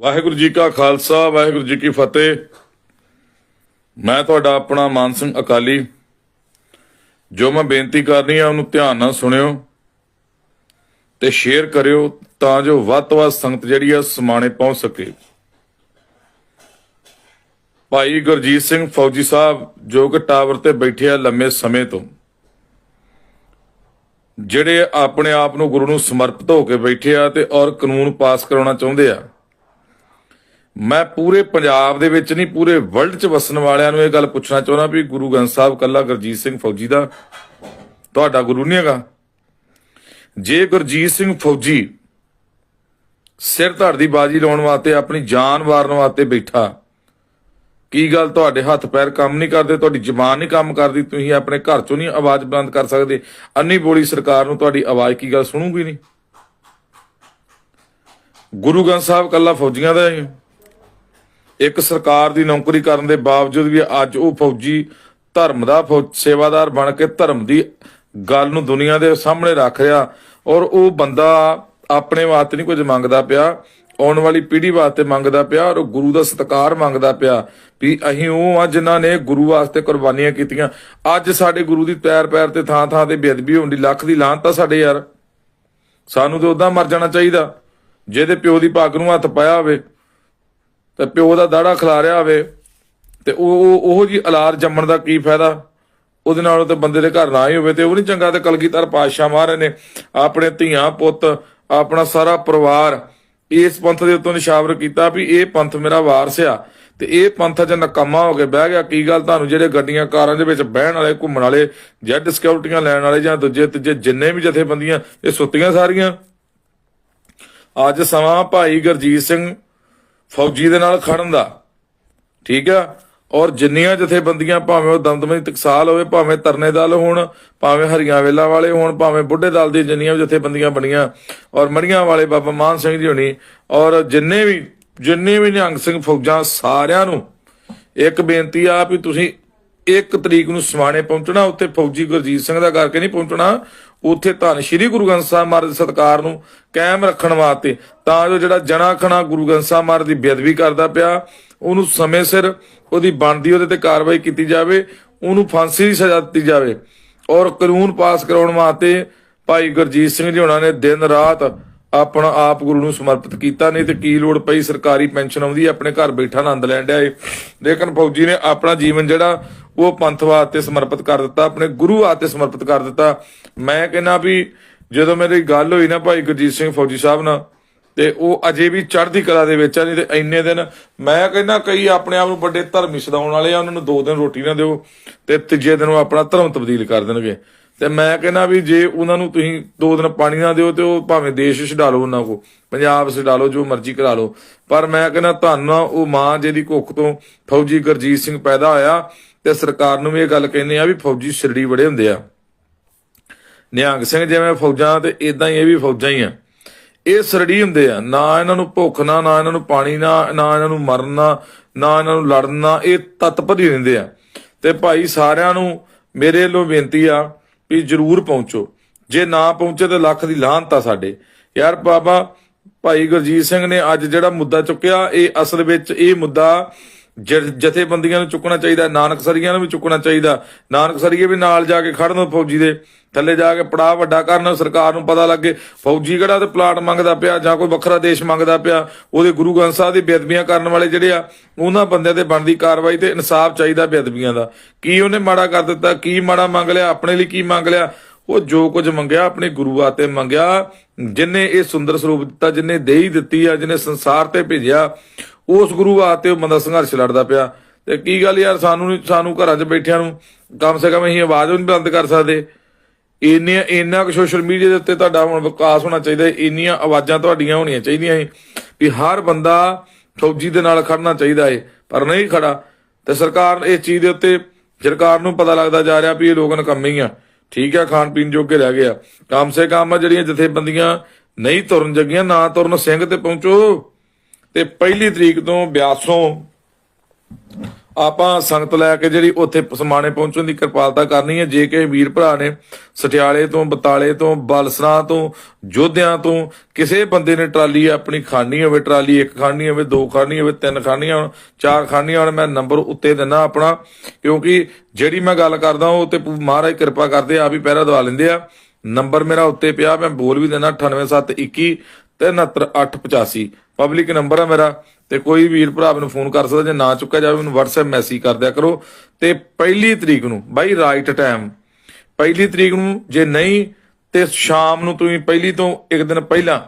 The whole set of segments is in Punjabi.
ਵਾਹਿਗੁਰੂ ਜੀ ਕਾ ਖਾਲਸਾ, ਵਾਹਿਗੁਰੂ ਜੀ ਕੀ ਫਤਿਹ। ਮੈਂ ਤੁਹਾਡਾ ਆਪਣਾ ਮਾਨ ਸਿੰਘ ਅਕਾਲੀ। ਜੋ ਮੈਂ ਬੇਨਤੀ ਕਰਨੀ ਆ, ਉਹਨੂੰ ਧਿਆਨ ਨਾਲ ਸੁਣਿਓ ਤੇ ਸ਼ੇਅਰ ਕਰਿਓ ਤਾਂ ਜੋ ਵੱਧ ਤੋਂ ਵੱਧ ਸੰਗਤ ਜਿਹੜੀ ਆ, ਸਮਾਣੇ ਪਹੁੰਚ ਸਕੇ। ਭਾਈ ਗੁਰਜੀਤ ਸਿੰਘ ਫੌਜੀ ਸਾਹਿਬ, ਜੋ ਕਿ ਟਾਵਰ ਤੇ ਬੈਠੇ ਆ ਲੰਮੇ ਸਮੇਂ ਤੋਂ, ਜਿਹੜੇ ਆਪਣੇ ਆਪ ਨੂੰ ਗੁਰੂ ਨੂੰ ਸਮਰਪਿਤ ਹੋ ਕੇ ਬੈਠੇ ਆ ਤੇ ਔਰ ਕਾਨੂੰਨ ਪਾਸ ਕਰਾਉਣਾ ਚਾਹੁੰਦੇ ਆ ਮੈਂ ਪੂਰੇ ਪੰਜਾਬ ਦੇ ਵਿੱਚ ਨਹੀਂ, ਪੂਰੇ ਵਰਲਡ 'ਚ ਵਸਣ ਵਾਲਿਆਂ ਨੂੰ ਇਹ ਗੱਲ ਪੁੱਛਣਾ ਚਾਹੁੰਦਾ ਵੀ ਗੁਰੂ ਗ੍ਰੰਥ ਸਾਹਿਬ ਕੱਲਾ ਗੁਰਜੀਤ ਸਿੰਘ ਫੌਜੀ ਦਾ ਤੁਹਾਡਾ ਗੁਰੂ ਨਹੀਂ ਹੈਗਾ। ਜੇ ਗੁਰਜੀਤ ਸਿੰਘ ਫੌਜੀ ਸਿਰ ਧੜ ਦੀ ਬਾਜੀ ਲਾਉਣ ਵਾਸਤੇ, ਆਪਣੀ ਜਾਨ ਵਾਰਨ ਵਾਸਤੇ ਬੈਠਾ, ਕੀ ਗੱਲ ਤੁਹਾਡੇ ਹੱਥ ਪੈਰ ਕੰਮ ਨਹੀਂ ਕਰਦੇ, ਤੁਹਾਡੀ ਜ਼ੁਬਾਨ ਨਹੀਂ ਕੰਮ ਕਰਦੀ, ਤੁਸੀਂ ਆਪਣੇ ਘਰ ਚੋਂ ਨਹੀਂ ਆਵਾਜ਼ ਬੁਲੰਦ ਕਰ ਸਕਦੇ, ਅੰਨੀ ਬੋਲੀ ਸਰਕਾਰ ਨੂੰ ਤੁਹਾਡੀ ਆਵਾਜ਼ ਕੀ ਗੱਲ ਸੁਣੂਗੀ ਨਹੀਂ? ਗੁਰੂ ਗ੍ਰੰਥ ਸਾਹਿਬ ਕੱਲਾ ਫੌਜੀਆਂ ਦਾ ਹੈ। ਇੱਕ ਸਰਕਾਰ ਦੀ ਨੌਕਰੀ ਕਰਨ ਦੇ ਬਾਵਜੂਦ ਵੀ ਅੱਜ ਉਹ ਫੌਜੀ ਧਰਮ ਦਾ ਫੌ- ਸੇਵਾਦਾਰ ਬਣ ਕੇ ਧਰਮ ਦੀ ਗੱਲ ਨੂੰ ਦੁਨੀਆ ਦੇ ਸਾਹਮਣੇ ਰੱਖ ਰਿਹਾ ਔਰ ਉਹ ਬੰਦਾ ਆਪਣੇ ਵਾਸਤੇ ਨਹੀਂ ਕੁਝ ਮੰਗਦਾ ਪਿਆ, ਆਉਣ ਵਾਲੀ ਪੀੜ੍ਹੀ ਵਾਸਤੇ ਮੰਗਦਾ ਪਿਆ ਔਰ ਗੁਰੂ ਦਾ ਸਤਿਕਾਰ ਮੰਗਦਾ ਪਿਆ ਵੀ ਅਸੀਂ ਉਹ ਆ ਜਿਨ੍ਹਾਂ ਨੇ ਗੁਰੂ ਵਾਸਤੇ ਕੁਰਬਾਨੀਆਂ ਕੀਤੀਆਂ। ਅੱਜ ਸਾਡੇ ਗੁਰੂ ਦੀ ਪੈਰ ਪੈਰ ਤੇ ਥਾਂ ਥਾਂ ਤੇ ਬੇਅਦਬੀ ਹੋਣ ਦੀ ਲੱਖ ਦੀ ਲਾਹਨਤ ਆ ਸਾਡੇ ਯਾਰ। ਸਾਨੂੰ ਤੇ ਉਦਾਂ ਮਰ ਜਾਣਾ ਚਾਹੀਦਾ। ਜਿਹਦੇ ਪਿਓ ਦੀ ਪੱਗ ਨੂੰ ਹੱਥ ਪਾਇਆ ਹੋਵੇ। ਤੇ ਪਿਓ ਦਾ ਦਾੜਾ ਖਿਲਾਰਿਆ ਹੋਵੇ ਤੇ ਉਹ ਉਹ- ਉਹੋ ਜੀ ਔਲਾਦ ਜੰਮਣ ਦਾ ਕੀ ਫਾਇਦਾ? ਉਹਦੇ ਨਾਲ ਤੇ ਬੰਦੇ ਦੇ ਘਰ ਨਾ ਹੀ ਹੋਵੇ ਤੇ ਉਹ ਨਹੀਂ ਚੰਗਾ ਤੇ ਕਲਗੀਧਰ ਪਾਤਸ਼ਾਹ ਮਹਾਰਾਜ ਨੇ ਆਪਣੇ ਧੀਆਂ, ਪੁੱਤ, ਆਪਣਾ ਸਾਰਾ ਪਰਿਵਾਰ ਇਸ ਪੰਥ ਦੇ ਉੱਤੋਂ ਨਿਸ਼ਾਵਰ ਕੀਤਾ ਵੀ ਇਹ ਪੰਥ ਮੇਰਾ ਵਾਰਸ ਆ ਤੇ ਇਹ ਪੰਥ ਚ ਨਕਮਾ ਹੋ ਕੇ ਬਹਿ ਗਿਆ। ਕੀ ਗੱਲ? ਤੁਹਾਨੂੰ ਜਿਹੜੇ ਗੱਡੀਆਂ, ਕਾਰਾਂ ਦੇ ਵਿੱਚ ਬਹਿਣ ਵਾਲੇ, ਘੁੰਮਣ ਵਾਲੇ, ਜੈਡ ਸਿਕਿਉਰਟੀਆਂ ਲੈਣ ਵਾਲੇ ਜਾਂ ਦੂਜੇ ਤੀਜੇ ਜਿੰਨੇ ਵੀ ਜਥੇਬੰਦੀਆਂ, ਇਹ ਸੁੱਤੀਆਂ ਸਾਰੀਆਂ। ਅੱਜ ਸਮਾਂ ਭਾਈ ਗੁਰਜੀਤ ਸਿੰਘ ਫੌਜੀ ਦੇ ਨਾਲ ਖੜਨ ਦਾ। ਠੀਕ ਆ? ਔਰ ਜਿੰਨੀਆਂ ਜਥੇਬੰਦੀਆਂ ਭਾਵੇਂ ਉਹ ਦਮਦਮੀ ਟਕਸਾਲ ਹੋਵੇ, ਭਾਵੇਂ ਤਰਨੇ ਦਲ ਹੋਣ, ਭਾਵੇਂ ਹਰੀਆਂ ਵੇਲਾ ਵਾਲੇ ਹੋਣ, ਭਾਵੇਂ ਬੁੱਢੇ ਦਲ ਦੀ ਜਿੰਨੀਆਂ ਵੀ ਜਥੇਬੰਦੀਆਂ ਬਣੀਆਂ, ਔਰ ਮੜੀਆਂ ਵਾਲੇ ਬਾਬਾ ਮਾਨ ਸਿੰਘ ਜੀ ਹੋਣੀ, ਔਰ ਜਿੰਨੇ ਵੀ ਜਿੰਨੇ ਵੀ ਨਿਹੰਗ ਸਿੰਘ ਫੌਜਾਂ ਸਾਰਿਆਂ ਨੂੰ ਇੱਕ ਬੇਨਤੀ ਆ ਵੀ ਤੁਸੀਂ ਇੱਕ ਤਰੀਕ ਨੂੰ ਸਮਾਣੇ ਪਹੁੰਚਣਾ, ਉੱਥੇ ਫੌਜੀ ਗੁਰਜੀਤ ਸਿੰਘ ਦਾ ਕਰਕੇ ਨਹੀਂ ਪਹੁੰਚਣਾ ਉੱਥੇ ਧੰਨ ਸ਼੍ਰੀ ਗੁਰੂ ਗ੍ਰੰਥ ਸਾਹਿਬ ਮਹਾਰਾਜ ਦੇ ਸਤਕਾਰ ਨੂੰ ਕਾਇਮ ਰੱਖਣ ਵਾਸਤੇ, ਤਾਂ ਜੋ ਜਿਹੜਾ ਜਣਾ ਖਣਾ ਗੁਰੂ ਗ੍ਰੰਥ ਸਾਹਿਬ ਮਹਾਰਾਜ ਦੀ ਬੇਅਦਬੀ ਕਰਦਾ ਪਿਆ, ਉਹਨੂੰ ਸਮੇਂ ਸਿਰ ਉਹਦੀ ਬਣਦੀ ਉਹਦੇ ਤੇ ਕਾਰਵਾਈ ਕੀਤੀ ਜਾਵੇ, ਉਹਨੂੰ ਫਾਂਸੀ ਦੀ ਸਜ਼ਾ ਦਿੱਤੀ ਜਾਵੇ। ਔਰ ਕਾਨੂੰਨ ਪਾਸ ਕਰਾਉਣ ਵਾਸਤੇ ਭਾਈ ਗੁਰਜੀਤ ਸਿੰਘ ਜੀ ਉਹਨਾਂ ਨੇ ਦਿਨ ਰਾਤ ਆਪਣਾ ਆਪ ਗੁਰੂ ਨੂੰ ਸਮਰਪਿਤ ਕੀਤਾ, ਨਹੀਂ ਤੇ ਕੀ ਲੋੜ ਪਈ ਸਰਕਾਰੀ ਪੈਨਸ਼ਨ ਆਉਂਦੀ, ਆਪਣੇ ਘਰ ਬੈਠਾ ਆਨੰਦ ਲੈਣ ਡਿਆ ਏ। ਲੇਕਿਨ ਫੌਜੀ ਨੇ ਆਪਣਾ ਜੀਵਨ ਜਿਹੜਾ, ਉਹ ਪੰਥ ਵਾਸਤੇ ਸਮਰਪਿਤ ਕਰ ਦਿੱਤਾ, ਆਪਣੇ ਗੁਰੂ ਵਾਸਤੇ ਸਮਰਪਿਤ ਕਰ ਦਿੱਤਾ। ਮੈਂ ਕਹਿੰਦਾ ਵੀ ਜਦੋਂ ਮੇਰੀ ਗੱਲ ਹੋਈ ਨਾ ਭਾਈ ਗੁਰਜੀਤ ਸਿੰਘ ਫੌਜੀ ਸਾਹਿਬ ਨਾਲ, ਤੇ ਉਹ ਅਜੇ ਵੀ ਚੜ੍ਹਦੀ ਕਲਾ ਦੇ ਵਿੱਚ ਆ, ਨਹੀਂ ਤੇ ਇੰਨੇ ਦਿਨ ਮੈਂ ਕਹਿੰਦਾ ਕਈ ਆਪਣੇ ਆਪ ਨੂੰ ਵੱਡੇ ਧਰਮੀ ਸਦਾਉਣ ਵਾਲੇ ਆ, ਉਹਨਾਂ ਨੂੰ ਦੋ ਦਿਨ ਰੋਟੀ ਨਾ ਦਿਓ, ਤੇ ਤੀਜੇ ਦਿਨ ਉਹ ਆਪਣਾ ਧਰਮ ਤਬਦੀਲ ਕਰ ਦੇਣਗੇ। ਤੇ ਮੈਂ ਕਹਿੰਦਾ ਵੀ ਜੇ ਉਹਨਾਂ ਨੂੰ ਤੁਸੀਂ ਦੋ ਦਿਨ ਪਾਣੀ ਨਾ ਦਿਓ ਤੇ ਉਹ ਭਾਵੇਂ ਦੇਸ਼ ਛਡਾ ਲਓ ਉਹਨਾਂ ਕੋ ਪੰਜਾਬ ਛਡਾ ਲਓ, ਜੋ ਮਰਜ਼ੀ ਕਰਾ ਲਓ। ਪਰ ਮੈਂ ਕਹਿੰਦਾ ਤੁਹਾਨੂੰ ਉਹ ਮਾਂ ਜਿਹਦੀ ਕੁੱਖ ਤੋਂ ਫੌਜੀ ਗੁਰਜੀਤ ਸਿੰਘ ਪੈਦਾ ਹੋਇਆ ਤੇ ਸਰਕਾਰ ਨੂੰ ਵੀ ਇਹ ਗੱਲ ਕਹਿੰਦੇ ਆ ਵੀ ਫੌਜੀ ਸਿਰੜੀ ਬੜੇ ਹੁੰਦੇ ਆ। ਨਿਹੰਗ ਸਿੰਘ ਜਿਵੇਂ ਫੌਜਾਂ ਤੇ ਇਦਾਂ ਹੀ ਇਹ ਵੀ ਫੌਜਾਂ ਹੀ ਆ। ਇਹ ਸਰੜੀ ਹੁੰਦੇ ਆ, ਨਾ ਇਹਨਾਂ ਨੂੰ ਭੁੱਖ, ਨਾ ਨਾ ਇਹਨਾਂ ਨੂੰ ਪਾਣੀ, ਨਾ ਨਾ ਇਹਨਾਂ ਨੂੰ ਮਰਨਾ, ਨਾ ਇਹਨਾਂ ਨੂੰ ਲੜਨਾ, ਇਹ ਤਤਪਰ ਹੀ ਰਹਿੰਦੇ ਆ। ਤੇ ਭਾਈ ਸਾਰਿਆਂ ਨੂੰ ਮੇਰੇ ਵੱਲੋਂ ਬੇਨਤੀ ਆ ਵੀ ਜਰੂਰ ਪਹੁੰਚੋ। ਜੇ ਨਾ ਪਹੁੰਚੇ ਤੇ ਲੱਖ ਦੀ ਲਾਹਨਤ ਆ ਸਾਡੇ। ਯਾਰ ਬਾਬਾ, ਭਾਈ ਗੁਰਜੀਤ ਸਿੰਘ ਨੇ ਅੱਜ ਜਿਹੜਾ ਮੁੱਦਾ ਚੁੱਕਿਆ, ਇਹ ਅਸਲ ਵਿੱਚ ਇਹ ਮੁੱਦਾ ਜਥੇਬੰਦੀਆਂ ਨੂੰ ਚੁੱਕਣਾ ਚਾਹੀਦਾ, ਨਾਨਕ ਸਰੀਆਂ ਨੂੰ ਵੀ ਚੁੱਕਣਾ ਚਾਹੀਦਾ। ਨਾਨਕ ਸਰੀਏ ਵੀ ਨਾਲ ਜਾ ਕੇ ਖੜਨ ਫੌਜੀ ਦੇ, ਥੱਲੇ ਜਾ ਕੇ ਪੜਾ ਵੱਡਾ ਕਰਨ, ਸਰਕਾਰ ਨੂੰ ਪਤਾ ਲੱਗੇ। ਫੌਜੀ ਕਿਹੜਾ ਤੇ ਪਲਾਟ ਮੰਗਦਾ ਪਿਆ ਜਾਂ ਕੋਈ ਵੱਖਰਾ ਦੇਸ਼ ਮੰਗਦਾ ਪਿਆ, ਉਹਦੇ ਗੁਰੂ ਗ੍ਰੰਥ ਸਾਹਿਬ ਦੀ ਬੇਅਦਬੀਆਂ ਕਰਨ ਵਾਲੇ ਜਿਹੜੇ ਆ, ਉਹਨਾਂ ਬੰਦਿਆਂ ਤੇ ਬਣਦੀ ਕਾਰਵਾਈ ਤੇ ਇਨਸਾਫ ਚਾਹੀਦਾ ਬੇਅਦਬੀਆਂ ਦਾ। ਕੀ ਉਹਨੇ ਮਾੜਾ ਕਰ ਦਿੱਤਾ, ਕੀ ਮਾੜਾ ਮੰਗ ਲਿਆ, ਆਪਣੇ ਲਈ ਕੀ ਮੰਗ ਲਿਆ? ਉਹ ਜੋ ਕੁਝ ਮੰਗਿਆ, ਆਪਣੇ ਗੁਰੂ ਆਤੇ ਮੰਗਿਆ। ਜਿਨੇ ਇਹ ਸੁੰਦਰ ਸਰੂਪ ਦਿੱਤਾ, ਜਿਨੇ ਦੇਹੀ ਦਿੱਤੀ ਆ, ਜਿਨੇ ਸੰਸਾਰ ਤੇ ਭੇਜਿਆ ਉਸ ਗੁਰੂ ਵਾਸਤੇ ਉਹ ਬੰਦਾ ਸੰਘਰਸ਼ ਲੜਦਾ ਪਿਆ। ਤੇ ਕੀ ਗੱਲ ਯਾਰ, ਸਾਨੂੰ ਸਾਨੂੰ ਘਰਾਂ 'ਚ ਬੈਠਿਆਂ ਨੂੰ ਕਮ ਸੇ ਕਮ ਅਸੀਂ ਆਵਾਜ਼ ਨਹੀਂ ਬੰਦ ਕਰ ਸਕਦੇ। ਇੰਨੀਆਂ ਇੰਨਾ ਕੁ ਸੋਸ਼ਲ ਮੀਡੀਆ ਦੇ ਉੱਤੇ ਤੁਹਾਡਾ ਹੁਣ ਵਿਕਾਸ ਹੋਣਾ ਚਾਹੀਦਾ ਇੰਨੀਆਂ ਆਵਾਜ਼ਾਂ ਤੁਹਾਡੀਆਂ ਹੋਣੀਆਂ ਚਾਹੀਦੀਆਂ ਹੈ ਵੀ ਹਰ ਬੰਦਾ ਫੌਜੀ ਦੇ ਨਾਲ ਖੜਨਾ ਚਾਹੀਦਾ ਹੈ, ਪਰ ਨਹੀਂ ਖੜਾ ਤੇ ਸਰਕਾਰ ਇਸ ਚੀਜ਼ ਦੇ ਉੱਤੇ ਸਰਕਾਰ ਨੂੰ ਪਤਾ ਲੱਗਦਾ ਜਾ ਰਿਹਾ ਵੀ ਇਹ ਲੋਕ ਨਕੰਮੇ ਹੀ ਆ। ਠੀਕ ਆ ਖਾਣ ਪੀਣ ਜੋਗੇ ਰਹਿ ਗਿਆ ਕਮ ਸੇ ਕਮ ਜਿਹੜੀਆਂ ਜਥੇਬੰਦੀਆਂ ਨਹੀਂ ਤੁਰਨ ਜਗੀਆਂ, ਨਾ ਤੁਰਨ ਸਿੰਘ ਤੇ ਪਹੁੰਚੋ। ਤੇ ਪਹਿਲੀ ਤਰੀਕ ਤੋਂ ਬਿਆਸੋਂ ਆਪਾਂ ਸੰਗਤ ਲੈ ਕੇ ਜਿਹੜੀ ਉੱਥੇ ਸਮਾਣੇ ਪਹੁੰਚਣ ਦੀ ਕਿਰਪਾਲਤਾ ਕਰਨੀ ਹੈ। ਜੇ ਕਿ ਵੀਰ ਭਰਾ ਨੇ ਸਟਿਆਲੇ ਤੋਂ, ਬਤਾਲੇ ਤੋਂ, ਬਲਸਰਾ ਤੋਂ, ਜੋਧਿਆਂ ਤੋਂ ਕਿਸੇ ਬੰਦੇ ਨੇ ਟਰਾਲੀ ਆਪਣੀ ਖਾਣੀ ਹੋਵੇ, ਟਰਾਲੀ ਇੱਕ ਖਾਣੀ ਹੋਵੇ, ਦੋ ਖਾਣੀ ਹੋਵੇ, ਤਿੰਨ ਖਾਣੀਆਂ ਹੋਣ, ਚਾਰ ਖਾਣੀਆਂ ਹੋਣ, ਮੈਂ ਨੰਬਰ ਉੱਤੇ ਦਿੰਦਾ ਆਪਣਾ। ਕਿਉਂਕਿ ਜਿਹੜੀ ਮੈਂ ਗੱਲ ਕਰਦਾ ਉਹ ਤੇ ਮਹਾਰਾਜ ਕਿਰਪਾ ਕਰਦੇ, ਆਪ ਹੀ ਪਹਿਰਾ ਦਵਾ ਲੈਂਦੇ ਆ। ਨੰਬਰ ਮੇਰਾ ਉੱਤੇ ਪਿਆ, ਮੈਂ ਬੋਲ ਵੀ ਦਿੰਦਾ 98721 ਤੇ 69885 ਪਬਲਿਕ ਨੰਬਰ ਆ ਮੇਰਾ, ਤੇ ਕੋਈ ਵੀਰ ਭਰਾ ਮੈਨੂੰ ਫੋਨ ਕਰ ਸਕਦਾ, ਜੇ ਨਾ ਚੁੱਕਿਆ ਜਾਵੇ, ਮੈਨੂੰ WhatsApp ਮੈਸੇਜ ਕਰ ਦਿਆ ਕਰੋ। ਤੇ ਪਹਿਲੀ ਤਰੀਕ ਨੂੰ, ਬਾਈ ਰਾਈਟ ਟਾਈਮ ਪਹਿਲੀ ਤਰੀਕ ਨੂੰ ਜੇ ਨਹੀਂ, ਤੇ ਸ਼ਾਮ ਨੂੰ ਤੁਸੀਂ ਪਹਿਲੀ ਤੋਂ ਇੱਕ ਦਿਨ ਪਹਿਲਾਂ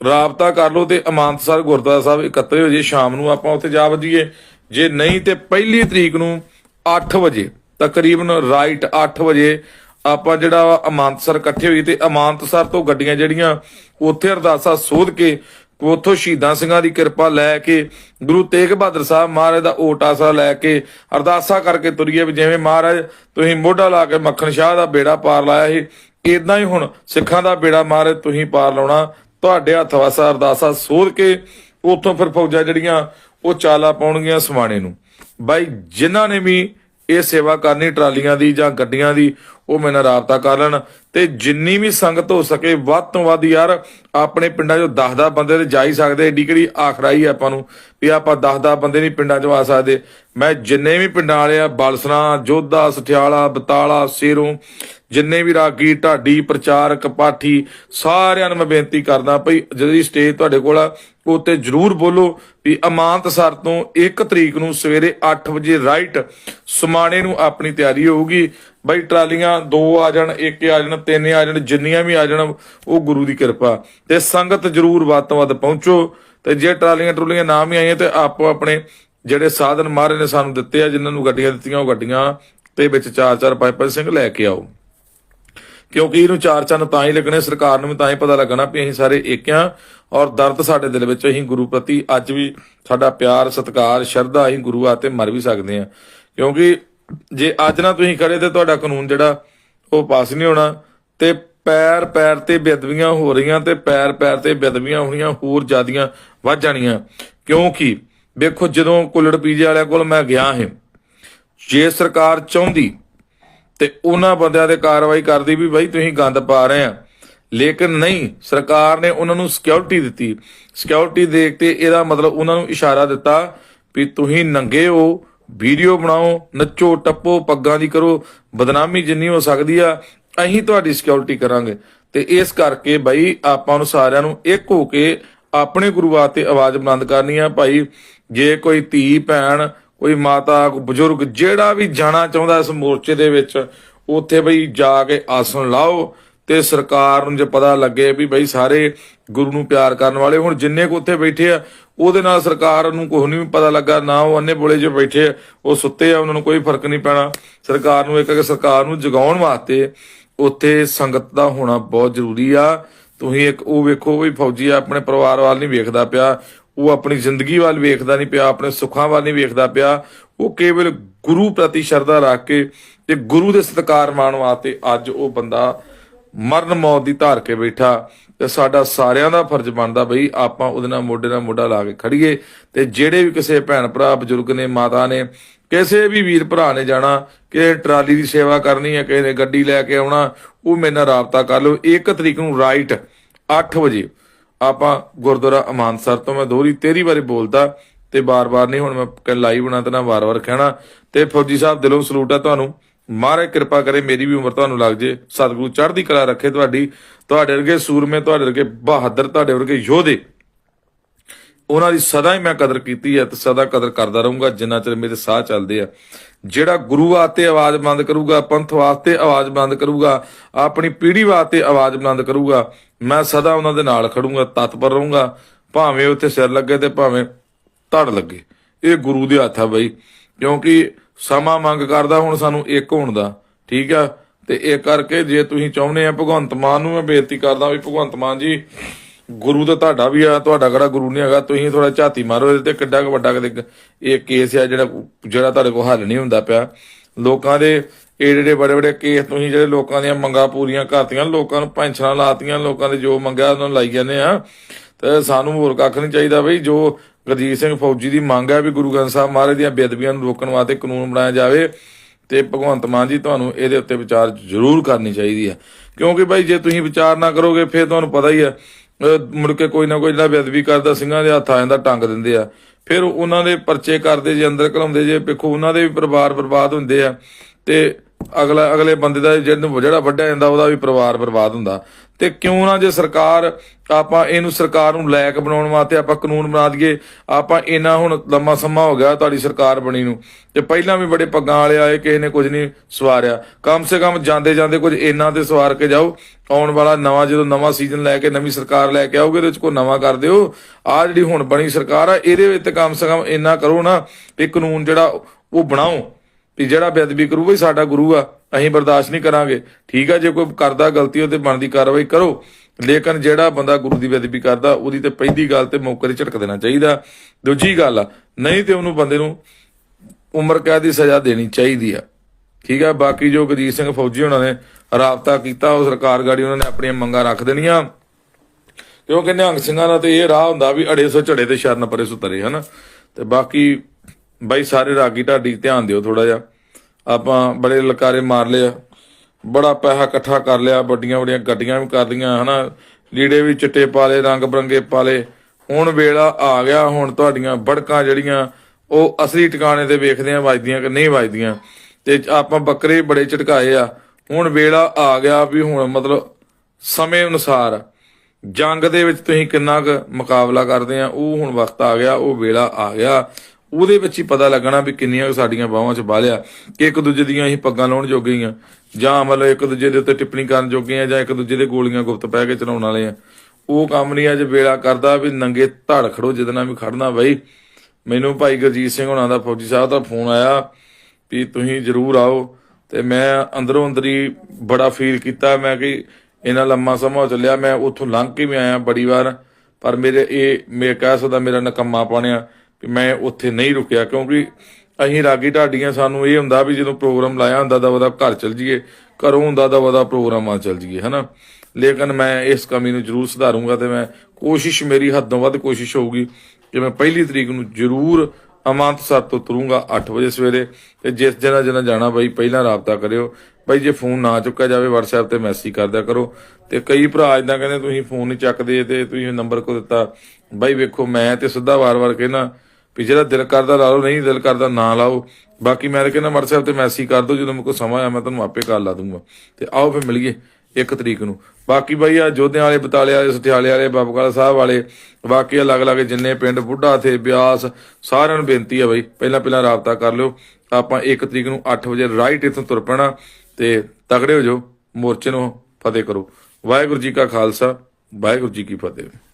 ਰਾਬਤਾ ਕਰ ਲਓ ਤੇ ਅਮਾਨਤਸਰ ਗੁਰਦੁਆਰਾ ਸਾਹਿਬ ਇਕੱਤਰੇ ਹੋ ਜੇ ਸ਼ਾਮ ਨੂੰ ਆਪਾਂ ਉੱਥੇ ਜਾ ਵਜੀਏ। ਜੇ ਨਹੀਂ, ਤੇ ਪਹਿਲੀ ਤਰੀਕ ਨੂੰ 8 ਵਜੇ, ਤਕਰੀਬਨ ਰਾਈਟ 8 ਵਜੇ ਆਪਾਂ ਜਿਹੜਾ ਵਾ ਅਮਾਨਤਸਰ ਇਕੱਠੇ ਹੋਈ ਤੇ ਅਮਾਨਤਸਰ ਤੋਂ ਗੱਡੀਆਂ ਜਿਹੜੀਆਂ, ਉੱਥੇ ਅਰਦਾਸਾ ਸੋਧ ਕੇ ਉਥੋਂ ਸ਼ਹੀਦਾਂ ਸਿੰਘਾਂ ਦੀ ਕਿਰਪਾ ਲੈ ਕੇ ਗੁਰੂ ਤੇਗ ਬਹਾਦਰ ਸਾਹਿਬ ਮਹਾਰਾਜ ਦਾ ਓਟ ਆਸਰਾ ਲੈ ਕੇ ਅਰਦਾਸਾ ਕਰਕੇ ਤੁਰੀਏ ਵੀ ਜਿਵੇਂ ਮਹਾਰਾਜ ਤੁਸੀਂ ਮੋਢਾ ਲਾ ਕੇ ਮੱਖਣ ਸ਼ਾਹ ਦਾ ਬੇੜਾ ਪਾਰ ਲਾਇਆ ਸੀ ਇਦਾਂ ਹੀ ਹੁਣ ਸਿੱਖਾਂ ਦਾ ਬੇੜਾ ਮਹਾਰਾਜ ਤੁਸੀਂ ਪਾਰ ਲਾਉਣਾ, ਤੁਹਾਡੇ ਹੱਥ ਵਾਸਾ ਅਰਦਾਸਾ ਸੋਧ ਕੇ ਉਥੋਂ ਫਿਰ ਫੌਜਾਂ ਜਿਹੜੀਆਂ ਉਹ ਚਾਲਾ ਪਾਉਣਗੀਆਂ ਸਮਾਣੇ ਨੂੰ। ਬਾਈ, ਜਿਨ੍ਹਾਂ ਨੇ ਵੀ ਇਹ ਸੇਵਾ ਕਰਨੀ ਟਰਾਲੀਆਂ ਦੀ ਜਾਂ ਗੱਡੀਆਂ ਦੀ, ਉਹ ਮੇਰੇ ਨਾਲ ਰਾਬਤਾ ਕਰ ਲੈਣ। ਤੇ ਜਿੰਨੀ ਵੀ ਸੰਗਤ ਹੋ ਸਕੇ, ਵੱਧ ਤੋਂ ਵੱਧ ਯਾਰ ਆਪਣੇ ਪਿੰਡਾਂ 'ਚੋਂ 10-10 ਬੰਦੇ ਤੇ ਜਾ ਹੀ ਸਕਦੇ। ਏਡੀ ਕਿਹੜੀ ਆਖਰਾਈ ਆਪਾਂ ਨੂੰ ਵੀ ਆਪਾਂ 10-10 ਬੰਦੇ ਨਹੀਂ ਪਿੰਡਾਂ 'ਚ ਆ ਸਕਦੇ। ਮੈਂ ਜਿੰਨੇ ਵੀ ਪਿੰਡਾਂ ਵਾਲੇ ਆ, ਬਲਸਰਾ, ਜੋਧਾ, ਸਠਿਆਲਾ, ਬਤਾਲਾ, ਸੇਰੋਂ ਜਿੰਨੇ ਵੀ ਰਾਗੀ ਢਾਡੀ, ਪ੍ਰਚਾਰਕ, ਪਾਠੀ, ਸਾਰਿਆਂ ਨੂੰ ਮੈਂ ਬੇਨਤੀ ਕਰਦਾ ਭਈ ਜਿਹੜੀ ਸਟੇਜ ਤੁਹਾਡੇ ਕੋਲ ਆ ਉੱਤੇ ਜਰੂਰ ਬੋਲੋ ਵੀ ਅਮਾਨਤ ਸਰ ਤੋਂ 1 ਤਰੀਕ ਨੂੰ ਸਵੇਰੇ 8 ਵਜੇ ਰਾਈਟ ਸਮਾਣੇ ਨੂੰ ਆਪਣੀ ਤਿਆਰੀ ਹੋਊਗੀ। ਬਈ ਟਰਾਲੀਆਂ ਦੋ ਆ ਜਾਣ, ਇੱਕ ਆ ਜਾਣ, ਤਿੰਨ ਆ ਜਾਣ, ਜਿੰਨੀਆਂ ਵੀ ਆ ਜਾਣ, ਉਹ ਗੁਰੂ ਦੀ ਕਿਰਪਾ। ਤੇ ਸੰਗਤ ਜਰੂਰ ਵੱਧ ਤੋਂ ਵੱਧ ਪਹੁੰਚੋ ਤੇ ਜੇ ਟਰਾਲੀਆਂ ਟਰੂਲੀਆਂ ਨਾ ਵੀ ਆਈਆਂ ਤੇ ਆਪੋ ਆਪਣੇ ਜਿਹੜੇ ਸਾਧਨ ਮਹਾਰਾਜ ਨੇ ਸਾਨੂੰ ਦਿੱਤੇ ਆ, ਜਿਨ੍ਹਾਂ ਨੂੰ ਗੱਡੀਆਂ ਦਿੱਤੀਆਂ, ਉਹ ਗੱਡੀਆਂ ਤੇ ਵਿੱਚ ਚਾਰ ਚਾਰ ਪੰਜ ਪੰਜ ਸਿੰਘ ਲੈ ਕੇ ਆਓ। ਕਿਉਂਕਿ ਇਹਨੂੰ ਚਾਰ ਚੰਨ ਤਾਂ ਹੀ ਲੱਗਣੇ, ਸਰਕਾਰ ਨੂੰ ਵੀ ਤਾਂ ਹੀ ਪਤਾ ਲੱਗਣਾ ਵੀ ਅਸੀਂ ਸਾਰੇ ਇੱਕ ਆ ਔਰ ਦਰਦ ਸਾਡੇ ਦਿਲ ਵਿੱਚ ਅਸੀਂ ਗੁਰੂ ਪ੍ਰਤੀ ਅੱਜ ਵੀ ਸਾਡਾ ਪਿਆਰ, ਸਤਿਕਾਰ, ਸ਼ਰਧਾ ਅਸੀਂ ਗੁਰੂ ਆਤੇ ਮਰ ਵੀ ਸਕਦੇ ਆ ਕਿਉਂਕਿ ਜੇ ਅੱਜ ਨਾ ਤੁਸੀਂ ਖੜੇ ਤੇ ਤੁਹਾਡਾ ਕਾਨੂੰਨ ਜਿਹੜਾ, ਉਹ ਪਾਸ ਨਹੀਂ ਹੋਣਾ ਤੇ ਪੈਰ ਪੈਰ ਤੇ ਬੇਦਬੀਆਂ ਹੋ ਰਹੀਆਂ ਤੇ ਪੈਰ ਪੈਰ ਤੇ ਬੇਦਬੀਆਂ ਹੋਣੀਆਂ ਹੋਰ ਜ਼ਿਆਦੀਆਂ ਵੱਧ ਜਾਣੀਆਂ। ਕਿਉਂਕਿ ਵੇਖੋ ਜਦੋਂ ਕੁੱਲੜ ਪੀਜੇ ਵਾਲਿਆਂ ਕੋਲ ਮੈਂ ਗਿਆ ਹਾਂ ਜੇ ਸਰਕਾਰ ਚਾਹੁੰਦੀ ਤੇ ਉਹਨਾਂ ਬੰਦਿਆਂ ਤੇ ਕਾਰਵਾਈ ਕਰਦੀ ਵੀ ਬਾਈ ਤੁਸੀਂ ਗੰਦ ਪਾ ਰਹੇ ਆ। ਲੇਕਿਨ ਨਹੀਂ, ਸਰਕਾਰ ਨੇ ਉਹਨਾਂ ਨੂੰ ਸਿਕਿਉਰਿਟੀ ਦਿੱਤੀ। ਸਿਕਿਉਰਿਟੀ ਦੇ ਕੇ ਇਹਦਾ ਮਤਲਬ ਉਹਨਾਂ ਨੂੰ ਇਸ਼ਾਰਾ ਦਿੱਤਾ ਵੀ ਤੁਸੀਂ ਨੰਗੇ ਹੋ, ਵੀਡੀਓ ਬਣਾਓ, ਨੱਚੋ, ਟੱਪੋ, ਪੱਗਾਂ ਦੀ ਕਰੋ, ਬਦਨਾਮੀ ਜਿੰਨੀ ਹੋ ਸਕਦੀ ਆ, ਅਸੀਂ ਤੁਹਾਡੀ ਸਿਕਿਉਰਿਟੀ ਕਰਾਂਗੇ। ਤੇ ਇਸ ਕਰਕੇ ਬਾਈ ਆਪਾਂ ਨੂੰ ਸਾਰਿਆਂ ਨੂੰ ਇੱਕ ਹੋ ਕੇ ਆਪਣੇ ਗੁਰੂਆਂ ਤੇ ਆਵਾਜ਼ ਬੁਲੰਦ ਕਰਨੀ ਆ। ਭਾਈ, ਜੇ ਕੋਈ ਧੀ, ਭੈਣ ਕੋਈ ਮਾਤਾ ਕੋਈ ਬਜ਼ੁਰਗ ਜਿਹੜਾ ਵੀ ਜਾਣਾ ਚਾਹੁੰਦਾ ਇਸ ਮੋਰਚੇ ਦੇ ਵਿੱਚ ਉੱਥੇ ਬਈ ਜਾ ਕੇ ਆਸਣ ਲਾਓ ਤੇ ਸਰਕਾਰ ਨੂੰ ਜੇ ਪਤਾ ਲੱਗੇ ਵੀ ਬਈ ਸਾਰੇ ਗੁਰੂ ਨੂੰ ਪਿਆਰ ਕਰਨ ਵਾਲੇ ਹੁਣ ਜਿੰਨੇ ਕੁ ਉੱਥੇ ਬੈਠੇ ਆ ਉਹਦੇ ਨਾਲ ਸਰਕਾਰ ਨੂੰ ਕੁਝ ਨਹੀਂ ਪਤਾ ਲੱਗਾ ਨਾ ਉਹ ਅੰਨੇ ਬੋਲੇ ਜੇ ਬੈਠੇ ਆ, ਉਹ ਸੁੱਤੇ ਆ ਉਹਨਾਂ ਨੂੰ ਕੋਈ ਫ਼ਰਕ ਨਹੀਂ ਪੈਣਾ। ਸਰਕਾਰ ਨੂੰ ਇੱਕ ਇੱਕ ਸਰਕਾਰ ਨੂੰ ਜਗਾਉਣ ਵਾਸਤੇ ਉੱਥੇ ਸੰਗਤ ਦਾ ਹੋਣਾ ਬਹੁਤ ਜ਼ਰੂਰੀ ਆ। ਤੁਸੀਂ ਇੱਕ ਉਹ ਵੇਖੋ ਵੀ ਫੌਜੀ ਆਪਣੇ ਪਰਿਵਾਰ ਵੱਲ ਨਹੀਂ ਵੇਖਦਾ ਪਿਆ। ਉਹ ਆਪਣੀ ਜ਼ਿੰਦਗੀ ਵੱਲ ਵੇਖਦਾ ਨਹੀਂ ਪਿਆ, ਆਪਣੇ ਸੁੱਖਾਂ ਵੱਲ ਨਹੀਂ ਵੇਖਦਾ ਪਿਆ। ਉਹ ਕੇਵਲ ਗੁਰੂ ਪ੍ਰਤੀ ਸ਼ਰਧਾ ਰੱਖ ਕੇ ਤੇ ਗੁਰੂ ਦੇ ਸਤਿਕਾਰ ਮਾਣ ਵਾਸਤੇ ਅੱਜ ਉਹ ਬੰਦਾ ਮਰਨ ਮੌਤ ਦੀ ਧਾਰ ਕੇ ਬੈਠਾ। ਤੇ ਸਾਡਾ ਸਾਰਿਆਂ ਦਾ ਫਰਜ਼ ਬਣਦਾ ਬਈ ਆਪਾਂ ਉਹਦੇ ਨਾਲ ਮੋਢੇ ਨਾਲ ਮੋਢਾ ਲਾ ਕੇ ਖੜੀਏ ਤੇ ਜਿਹੜੇ ਵੀ ਕਿਸੇ ਭੈਣ ਭਰਾ, ਬਜ਼ੁਰਗ ਨੇ, ਮਾਤਾ ਨੇ, ਕਿਸੇ ਵੀ ਵੀਰ ਭਰਾ ਨੇ ਜਾਣਾ ਕਿ ਟਰਾਲੀ ਦੀ ਸੇਵਾ ਕਰਨੀ ਹੈ ਕਿਸੇ ਨੇ ਗੱਡੀ ਲੈ ਕੇ ਆਉਣਾ, ਉਹ ਮੇਰੇ ਨਾਲ ਰਾਬਤਾ ਕਰ ਲਓ। 1 ਤਰੀਕ ਨੂੰ ਰਾਈਟ 8 ਵਜੇ ਆਪਾਂ ਗੁਰਦੁਆਰਾ ਅਮਾਨਸਰ ਤੋਂ ਮੈਂ ਦੋਹਰੀ ਤੇਰੀ ਵਾਰੀ ਬੋਲਦਾ ਤੇ ਬਾਰ-ਬਾਰ ਨਹੀਂ, ਹੁਣ ਮੈਂ ਲਾਈਵ ਬਣਾ ਤੇ ਨਾ ਵਾਰ-ਵਾਰ ਕਹਿਣਾ। ਤੇ ਫੌਜੀ ਸਾਹਿਬ, ਦਿਲੋਂ ਸਲੂਟ ਹੈ ਤੁਹਾਨੂੰ। ਮਹਾਰਾਜ ਕਿਰਪਾ ਕਰੇ, ਮੇਰੀ ਵੀ ਉਮਰ ਤੁਹਾਨੂੰ ਲੱਗ ਜੇ। ਸਤਿਗੁਰੂ ਚੜ੍ਹਦੀ ਕਲਾ ਰੱਖੇ ਤੁਹਾਡੀ। ਤੁਹਾਡੇ ਵਰਗੇ ਸੂਰਮੇ, ਤੁਹਾਡੇ ਵਰਗੇ ਬਹਾਦਰ, ਤੁਹਾਡੇ ਵਰਗੇ ਯੋਧੇ ਉਹਨਾਂ ਦੀ ਸਦਾ ਹੀ ਮੈਂ ਕਦਰ ਕੀਤੀ ਹੈ ਤੇ ਸਦਾ ਕਦਰ ਕਰਦਾ ਰਹੂੰਗਾ, ਜਿੰਨਾ ਚਿਰ ਮੇਰੇ ਸਾਹ ਚੱਲਦੇ ਆ। ਜਿਹੜਾ ਗੁਰੂ ਵਾਸਤੇ ਆਵਾਜ਼ ਬੰਦ ਕਰੂਗਾ, ਪੰਥ ਵਾਸਤੇ ਆਵਾਜ਼ ਬੰਦ ਕਰੂਗਾ, ਆਪਣੀ ਪੀੜ੍ਹੀ ਵਾਸਤੇ ਆਵਾਜ਼ ਬੰਦ ਕਰੂਗਾ, ਮੈਂ ਸਦਾ ਉਹਨਾਂ ਦੇ ਨਾਲ ਖੜੂੰਗਾ, ਤਤਪਰ ਰਹੂੰਗਾ, ਭਾਵੇਂ ਉੱਥੇ ਸਿਰ ਲੱਗੇ ਤੇ ਭਾਵੇਂ ਧੜ ਲੱਗੇ। ਇਹ ਗੁਰੂ ਦੇ ਹੱਥ ਆ ਬਈ, ਕਿਉਂਕਿ ਸਮਾਂ ਮੰਗ ਕਰਦਾ ਹੁਣ ਸਾਨੂੰ ਇੱਕ ਹੋਣ ਦਾ, ਠੀਕ ਆ? ਤੇ ਇਹ ਕਰਕੇ ਜੇ ਤੁਸੀਂ ਚਾਹੁੰਦੇ ਆ, ਭਗਵੰਤ ਮਾਨ ਨੂੰ ਮੈਂ ਬੇਨਤੀ ਕਰਦਾ ਵੀ ਭਗਵੰਤ ਮਾਨ ਜੀ ਗੁਰੂ ਤਾਂ ਤੁਹਾਡਾ ਵੀ ਆ, ਤੁਹਾਡਾ ਕਿਹੜਾ ਗੁਰੂ ਨਹੀਂ ਹੈਗਾ? ਤੁਸੀਂ ਥੋੜਾ ਝਾਤੀ ਮਾਰੋ ਇਹਦੇ ਤੇ, ਕਿੱਡਾ ਵੱਡਾ ਕਿਤੇ ਇਹ ਕੇਸ ਆ ਜਿਹੜਾ ਜਿਹੜਾ ਤੁਹਾਡੇ ਕੋਲ ਹੱਲ ਨਹੀਂ ਹੁੰਦਾ ਪਿਆ। ਲੋਕਾਂ ਦੇ ਏਡੇ ਬੜੇ ਬੜੇ ਕੇਸ ਤੁਸੀਂ ਜਿਹੜੇ ਲੋਕਾਂ ਦੀਆਂ ਮੰਗਾਂ ਪੂਰੀਆਂ ਕਰਤੀਆਂ, ਲੋਕਾਂ ਨੂੰ ਪੈਨਸ਼ਨਾਂ ਲਾਤੀਆਂ, ਲੋਕਾਂ ਦੇ ਜੋ ਮੰਗਿਆ ਉਹਨਾਂ ਨੂੰ ਲਾਈ ਜਾਂਦੇ ਆ। ਤੇ ਸਾਨੂੰ ਹੋਰ ਕੱਖ ਨਹੀਂ ਚਾਹੀਦਾ ਬਈ, ਜੋ ਗੁਰਜੀਤ ਸਿੰਘ ਫੌਜੀ ਦੀ ਮੰਗ ਹੈ ਵੀ ਗੁਰੂ ਗ੍ਰੰਥ ਸਾਹਿਬ ਮਹਾਰਾਜ ਦੀਆਂ ਬੇਅਦਬੀਆਂ ਨੂੰ ਰੋਕਣ ਵਾਸਤੇ ਕਾਨੂੰਨ ਬਣਾਇਆ ਜਾਵੇ, ਤੇ ਭਗਵੰਤ ਮਾਨ ਜੀ ਤੁਹਾਨੂੰ ਇਹਦੇ ਉੱਤੇ ਵਿਚਾਰ ਜ਼ਰੂਰ ਕਰਨੀ ਚਾਹੀਦੀ ਹੈ ਕਿਉਂਕਿ ਭਾਈ ਜੇ ਤੁਸੀਂ ਵਿਚਾਰ ਨਾ ਕਰੋਗੇ, ਫਿਰ ਤੁਹਾਨੂੰ ਪਤਾ ਹੀ ਹੈ ਮੁੜ ਕੇ ਕੋਈ ਨਾ ਕੋਈ ਜਿਹੜਾ ਬੇਅਦਬੀ ਕਰਦਾ, ਸਿੰਘਾਂ ਦੇ ਹੱਥ ਆ ਜਾਂਦਾ ਟੰਗ ਦਿੰਦੇ ਆ। ਫਿਰ ਉਹਨਾਂ ਦੇ ਪਰਚੇ ਕਰਦੇ ਜੇ, ਅੰਦਰ ਘਲਾਉਂਦੇ ਜੇ ਪਿੱਖੋ ਉਹਨਾਂ ਦੇ ਵੀ ਪਰਿਵਾਰ ਬਰਬਾਦ ਹੁੰਦੇ ਆ ਤੇ ਅਗਲਾ, ਅਗਲੇ ਬੰਦੇ ਦਾ ਜਿਹਨੂੰ ਜਿਹੜਾ ਵੱਢਿਆ ਜਾਂਦਾ, ਉਹਦਾ ਵੀ ਪਰਿਵਾਰ ਬਰਬਾਦ ਹੁੰਦਾ। ਤੇ ਕਿਉਂ ਨਾ ਜੇ ਸਰਕਾਰ ਆਪਾਂ ਇਹਨੂੰ ਸਰਕਾਰ ਨੂੰ ਲਾਇਕ ਬਣਾਉਣ ਵਾਸਤੇ ਆਪਾਂ ਕਾਨੂੰਨ ਬਣਾ ਦਈਏ, ਆਪਾਂ ਇਹਨਾਂ ਹੁਣ ਲੰਮਾ ਸਮਾਂ ਹੋ ਗਿਆ ਤੁਹਾਡੀ ਸਰਕਾਰ ਬਣੀ ਨੂੰ, ਤੇ ਪਹਿਲਾਂ ਵੀ ਬੜੇ ਪੱਗਾਂ ਵਾਲੇ ਆਏ, ਕਿਸੇ ਨੇ ਕੁਝ ਨਹੀਂ ਸਵਾਰਿਆ। ਕਮ ਸੇ ਕਮ ਜਾਂਦੇ ਜਾਂਦੇ ਕੁਝ ਇਹਨਾਂ ਤੇ ਸਵਾਰ ਕੇ ਜਾਓ, ਆਉਣ ਵਾਲਾ ਨਵਾਂ ਜਦੋਂ ਨਵਾਂ ਸੀਜ਼ਨ ਲੈ ਕੇ ਨਵੀਂ ਸਰਕਾਰ ਲੈ ਕੇ ਆਓਗੇ ਇਹਦੇ ਵਿੱਚ ਕੋਈ ਨਵਾਂ ਕਰ ਦਿਓ। ਆ ਜਿਹੜੀ ਹੁਣ ਬਣੀ ਸਰਕਾਰ ਆ, ਇਹਦੇ ਵਿੱਚ ਕਮ ਸੇ ਕਮ ਇੰਨਾ ਕਰੋ ਨਾ ਵੀ ਕਾਨੂੰਨ ਜਿਹੜਾ ਉਹ ਬਣਾਓ, ਵੀ ਜਿਹੜਾ ਬੇਅਦਬੀ ਕਰੂ ਵੀ ਸਾਡਾ ਗੁਰੂ ਆ। ਅਸੀਂ ਬਰਦਾਸ਼ਤ ਨਹੀਂ ਕਰਾਂਗੇ। ਠੀਕ ਆ, ਜੇ ਕੋਈ ਕਰਦਾ ਗਲਤੀ ਉਹ ਤੇ ਬਣਦੀ ਕਾਰਵਾਈ ਕਰੋ। ਲੇਕਿਨ ਜਿਹੜਾ ਬੰਦਾ ਗੁਰੂ ਦੀ ਬੇਅਦਬੀ ਕਰਦਾ, ਉਹਦੀ ਤੇ ਪਹਿਲੀ ਗੱਲ ਤੇ ਮੌਕੇ ਤੇ ਝਟਕ ਦੇਣਾ ਚਾਹੀਦਾ। ਦੂਜੀ ਗੱਲ ਆ, ਨਹੀਂ ਤੇ ਉਹਨੂੰ ਬੰਦੇ ਨੂੰ ਉਮਰ ਕੈਦ ਦੀ ਸਜ਼ਾ ਦੇਣੀ ਚਾਹੀਦੀ ਆ। ਠੀਕ ਆ, ਬਾਕੀ ਜੋ ਗਜੀਤ ਸਿੰਘ ਫੌਜੀ ਉਹਨਾਂ ਨੇ ਰਾਬਤਾ ਕੀਤਾ, ਉਹ ਸਰਕਾਰ ਗਾੜੀ ਉਹਨਾਂ ਨੇ ਆਪਣੀਆਂ ਮੰਗਾਂ ਰੱਖ ਦੇਣੀਆਂ। ਕਿਉਂਕਿ ਨਿਹੰਗ ਸਿੰਘਾਂ ਦਾ ਤੇ ਇਹ ਰਾਹ ਹੁੰਦਾ ਵੀ ਅੜੇ ਸੋ ਝੜੇ ਤੇ ਸ਼ਰਨ ਪਰੇ ਸੋ ਤਰੇ ਹਨਾ। ਤੇ ਬਾਕੀ ਬਾਈ, ਸਾਰੇ ਰਾਗੀ ਢਾਡੀ ਧਿਆਨ ਦਿਓ ਥੋੜਾ ਜਿਹਾ। ਆਪਾਂ ਬੜੇ ਲਕਾਰੇ ਮਾਰ ਲਿਆ ਬੜਾ ਪੈਸਾ ਇਕੱਠਾ ਕਰ ਲਿਆ, ਵੱਡੀਆਂ ਵੱਡੀਆਂ ਗੱਡੀਆਂ ਵੀ ਕਰ ਲਈਆਂ, ਹਨਾ। ਲੀੜੇ ਵੀ ਚਿੱਟੇ ਪਾ ਲਏ, ਰੰਗ ਬਰੰਗੇ ਪਾ ਲਏ। ਹੁਣ ਵੇਲਾ ਆ ਗਿਆ, ਹੁਣ ਤੁਹਾਡੀਆਂ ਬੜਕਾਂ ਜਿਹੜੀਆਂ, ਉਹ ਅਸਲੀ ਟਿਕਾਣੇ ਤੇ ਵੇਖਦੇ ਆ, ਵੱਜਦੀਆਂ ਕਿ ਨਹੀਂ ਵੱਜਦੀਆਂ। ਤੇ ਆਪਾਂ ਬੱਕਰੇ ਬੜੇ ਝਟਕਾਏ ਆ। ਹੁਣ ਵੇਲਾ ਆ ਗਿਆ ਵੀ ਹੁਣ ਮਤਲਬ ਸਮੇਂ ਅਨੁਸਾਰ ਜੰਗ ਦੇ ਵਿੱਚ ਤੁਸੀਂ ਕਿੰਨਾ ਕੁ ਮੁਕਾਬਲਾ ਕਰਦੇ ਆ, ਉਹ ਹੁਣ ਵਕਤ ਆ ਗਿਆ, ਉਹ ਵੇਲਾ ਆ ਗਿਆ। ਉਹਦੇ ਵਿੱਚ ਹੀ ਪਤਾ ਲੱਗਣਾ ਵੀ ਕਿੰਨੀਆਂ ਕੁ ਸਾਡੀਆਂ ਬਾਹਾਂ 'ਚ ਬਾਲਿਆ ਕਿ ਇੱਕ ਦੂਜੇ ਦੀਆਂ ਹੀ ਪੱਗਾਂ ਲਾਉਣ ਜੋਗੇ ਆ। ਜਾਂ ਮਤਲਬ ਇੱਕ ਦੂਜੇ ਦੇ ਉੱਤੇ ਟਿੱਪਣੀ ਕਰਨ ਜੋਗੇ ਆ ਜਾਂ ਇੱਕ ਦੂਜੇ ਦੇ ਗੋਲੀਆਂ ਗੁਪਤ ਪੈ ਕੇ ਚਲਾਉਣ ਵਾਲੇ ਆ। ਉਹ ਕੰਮ ਨਹੀਂ ਅੱਜ ਵੇਲਾ ਕਰਦਾ ਵੀ ਨੰਗੇ ਧੜ ਖੜੋ ਜਿਹਦੇ ਨਾਲ ਵੀ ਖੜਨਾ ਬਈ। ਮੈਨੂੰ ਭਾਈ ਗੁਰਜੀਤ ਸਿੰਘ ਹੁਣਾਂ ਦਾ ਫੌਜੀ ਸਾਹਿਬ ਦਾ ਫੋਨ ਆਇਆ ਵੀ ਤੁਸੀਂ ਜ਼ਰੂਰ ਆਓ ਤੇ ਮੈਂ ਅੰਦਰੋਂ ਅੰਦਰੀ ਬੜਾ ਫੀਲ ਕੀਤਾ। ਮੈਂ ਕਿ ਇਹਨਾਂ ਲੰਮਾ ਸਮਾਂ ਚੱਲਿਆ, ਮੈਂ ਉੱਥੋਂ ਲੰਘ ਕੇ ਵੀ ਆਇਆ ਬੜੀ ਵਾਰ। ਪਰ ਮੇਰੇ ਇਹ, ਮੈਂ ਕਹਿ ਸਕਦਾ ਮੇਰਾ ਨਕਮਾ ਪਾਣਿਆ ਵੀ ਮੈਂ ਉੱਥੇ ਨਹੀਂ ਰੁਕਿਆ, ਕਿਉਂਕਿ ਅਸੀਂ ਰਾਗੀ ਢਾਡੀਆਂ, ਸਾਨੂੰ ਇਹ ਹੁੰਦਾ ਵੀ ਜਦੋਂ ਪ੍ਰੋਗਰਾਮ ਲਾਇਆ ਹੁੰਦਾ ਦਾ ਉਹਦਾ ਘਰ ਚਲ ਜੀਏ ਘਰੋਂ ਹੁੰਦਾ ਦਾ ਉਹਦਾ ਪ੍ਰੋਗਰਾਮ ਆ ਚਲ ਜੀਏ ਹਨਾ? ਲੇਕਿਨ ਮੈਂ ਇਸ ਕਮੀ ਨੂੰ ਜ਼ਰੂਰ ਸੁਧਾਰੂੰਗਾ ਤੇ ਮੈਂ ਕੋਸ਼ਿਸ਼, ਮੇਰੀ ਹੱਦੋਂ ਵੱਧ ਕੋਸ਼ਿਸ਼ ਹੋਊਗੀ ਕਿ ਮੈਂ ਪਹਿਲੀ ਤਰੀਕ ਨੂੰ ਜ਼ਰੂਰ ਅਮਾਨਤਸਰ ਤੋਂ ਤੁਰੂੰਗਾ 8 ਵਜੇ ਸਵੇਰੇ ਤੇ ਜਿਸ ਜਣਾ ਜਣਾ ਜਾਣਾ ਬਾਈ, ਪਹਿਲਾਂ ਰਾਬਤਾ ਕਰਿਓ। ਬਾਈ, ਜੇ ਫੋਨ ਨਾ ਚੁੱਕਿਆ ਜਾਵੇ, WhatsApp ਤੇ ਮੈਸੇਜ ਕਰਦਿਆ ਕਰੋ। ਤੇ ਕਈ ਭਰਾ ਇਦਾਂ ਕਹਿੰਦੇ, ਤੁਸੀਂ ਫੋਨ ਨਹੀਂ ਚੱਕਦੇ ਤੇ ਤੁਸੀਂ ਨੰਬਰ ਕੋ ਦਿੱਤਾ। ਬਾਈ, ਵੇਖੋ, ਮੈਂ ਤੇ ਸਿੱਧਾ ਵਾਰ-ਵਾਰ ਕਹਿਣਾ ਵੀ ਜਿਹੜਾ ਦਿਲ ਕਰਦਾ ਲਾ ਲਓ, ਨਹੀਂ ਦਿਲ ਕਰਦਾ ਨਾ ਲਾਓ। ਬਾਕੀ ਮੈਂ ਤਾਂ ਕਹਿੰਦਾ WhatsApp ਤੇ ਮੈਸੇਜ ਕਰ ਦਿਓ ਜਦੋਂ ਮੇਰੇ ਕੋਲ ਸਮਾਂ ਆਇਆ ਮੈਂ ਤੁਹਾਨੂੰ ਆਪੇ ਕਾਲ ਲਾ ਦੂੰਗਾ। ਤੇ ਆਓ ਫਿਰ ਮਿਲੀਏ ਇੱਕ ਤਰੀਕ ਨੂੰ। ਬਾਕੀ ਬਾਈ ਆ ਜੋਧਿਆਂ ਵਾਲੇ ਬਤਾਲੇ ਵਾਲੇ, ਸਠਿਆਲੇ ਵਾਲੇ ਬਾਬੂਗਾਲ ਸਾਹਿਬ ਵਾਲੇ, ਬਾਕੀ ਅਲੱਗ-ਅਲੱਗ ਜਿੰਨੇ ਪਿੰਡ, ਬੁੱਢਾ ਥੇ ਬਿਆਸ, ਸਾਰਿਆਂ ਨੂੰ ਬੇਨਤੀ ਆ ਬਾਈ ਪਹਿਲਾਂ ਪਹਿਲਾਂ ਰਾਬਤਾ ਕਰ ਲਿਓ। ਆਪਾਂ ਇੱਕ ਤਰੀਕ ਨੂੰ 8 ਵਜੇ ਰਾਈਟ ਇੱਥੋਂ ਤੁਰ ਪੈਣਾ ਤੇ ਤਗੜੇ ਹੋ ਜਾਓ, ਮੋਰਚੇ ਨੂੰ ਫਤਿਹ ਕਰੋ। ਵਾਹਿਗੁਰੂ ਜੀ ਕਾ ਖਾਲਸਾ, ਵਾਹਿਗੁਰੂ ਜੀ ਕੀ ਫਤਿਹ।